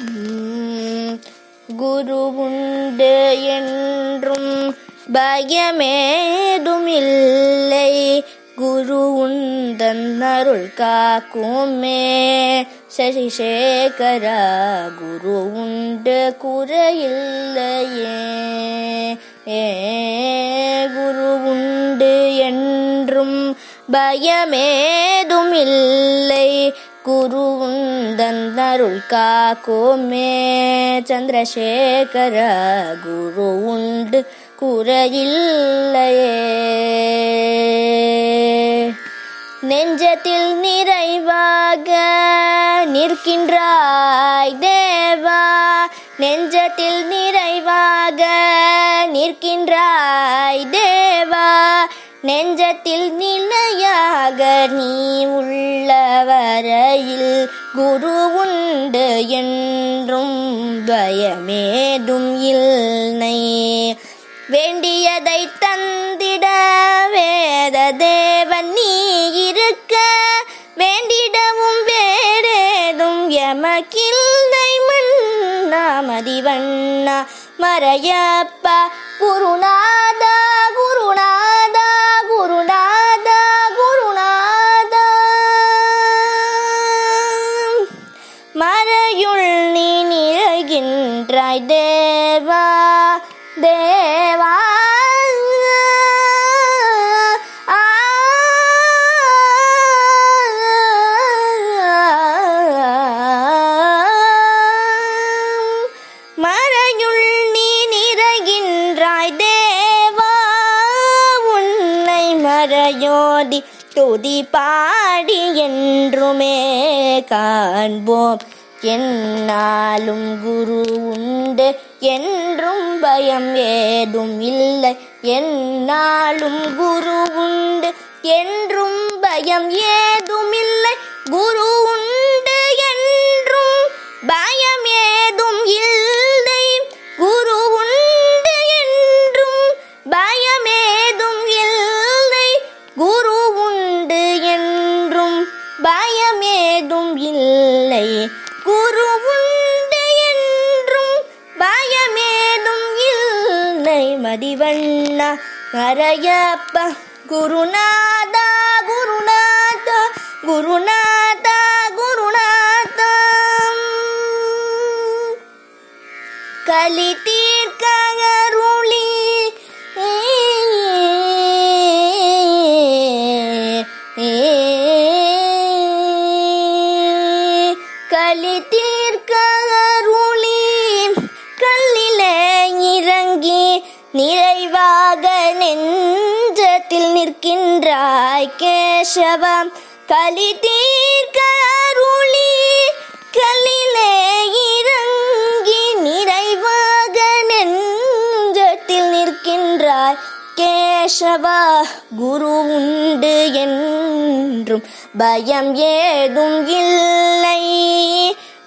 உம், குரு உண்டு என்றும் பயமேதுமில்லை. குரு உந்தன் அருள் காக்குமே. சசிசேகரா குரு உண்டு குறையில்லையே. ஏ குரு உண்டு என்றும் பயமேதுமில்லை. குரு அருள் காக்கோமே. சந்திரசேகர குரு உண்டு குறையில்லையே. நெஞ்சத்தில் நிறைவாக நிற்கின்றாய் தேவா. நெஞ்சத்தில் நிறைவாக நிற்கின்றாய் தேவா. நெஞ்சத்தில் நிலையாக நீ உள்ள வரையில் குரு பயமேதும் இல்லை. வேண்டியதை தந்திட வேத தேவன் நீ இருக்க. வேண்டிடவும் வேறேதும் எமக்கில்லை மன்னா. மதிவண்ணா மறையப்பா குருநாதா குருநாதா குருநாதா குருநாதா. மறையுள் நீ தேவா தேவா. மறையுள் நீ நிறைகின்றாய் தேவா உன்னை மறையோதி துதி பாடி என்றுமே காண்போம். என்னாலும் குரு உண்டு என்றும் பயம் ஏதும் இல்லை. என்னாலும் குரு உண்டு என்றும் பயம் ஏ மதிவண்ணா குருநாதா குருநாதா குருநாதா குருநாதா. களி தீர்க்க அருளி. களி தீர்க்க அருளி. கல்லிலே இறங்கி நிறைவா நிற்கின்றாய் கேசவம். கலி தீர்க்க அருளி கல்லிலே இறங்கி நிறைவாக நெஞ்சத்தில் நிற்கின்றாய். கேசவா குரு உண்டு என்றும் பயம் ஏதும் இல்லை.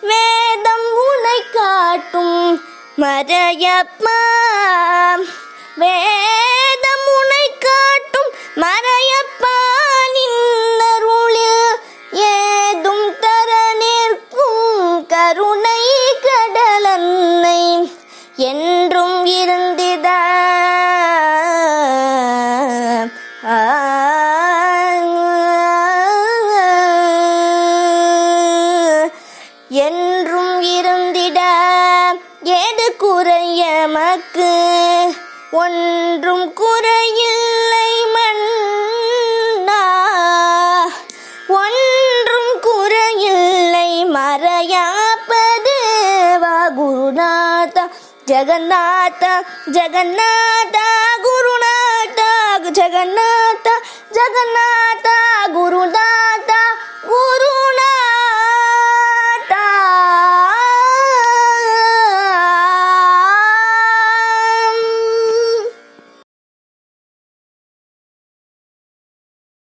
வேதம் உனை காட்டும் மறையப்பா. வே என்றும் இருந்திட. என்றும் இருந்திட. ஏது குறையமக்கு ஒன்றும் குறையில்லை மன்னா. ஒன்றும் குறையில்லை மறையா. குருநாதா ஜெகநாத ஜெகநாத குருநாத ஜெகநாத ஜெகநாத குருநாத